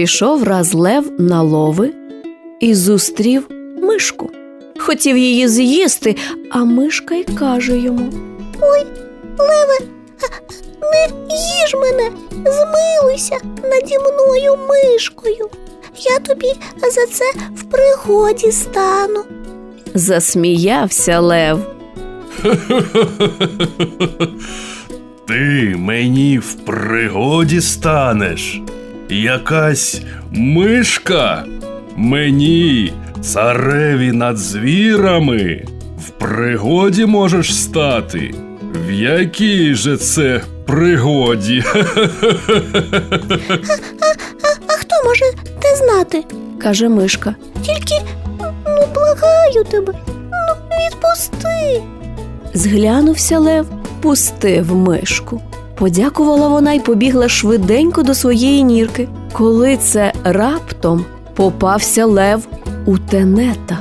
Пішов раз лев на лови і зустрів мишку. Хотів її з'їсти, а мишка й каже йому: Ой, Леве, не їж мене, змилуйся наді мною мишкою. Я тобі за це в пригоді стану. Засміявся лев. Ти мені в пригоді станеш. Якась мишка мені, цареві над звірами, в пригоді можеш стати. В якій же це пригоді? А хто може те знати? каже мишка. Тільки ну благаю тебе, ну відпусти. Зглянувся лев, пустив мишку. Подякувала вона й побігла швиденько до своєї нірки. Коли це раптом попався лев у тенета.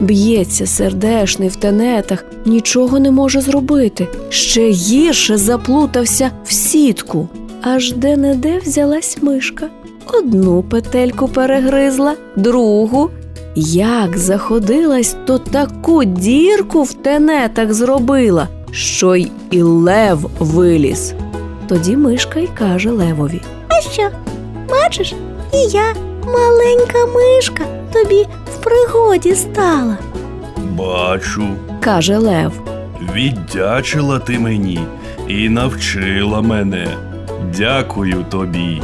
Б'ється сердешний в тенетах, нічого не може зробити. Ще гірше заплутався в сітку. Аж де-не-де взялась мишка. Одну петельку перегризла, другу. Як заходилась, то таку дірку в тенетах зробила, що й і лев виліз. Тоді мишка й каже левові. А що? Бачиш, і я, маленька мишка, тобі в пригоді стала. Бачу, каже лев. віддячила ти мені і навчила мене. Дякую тобі.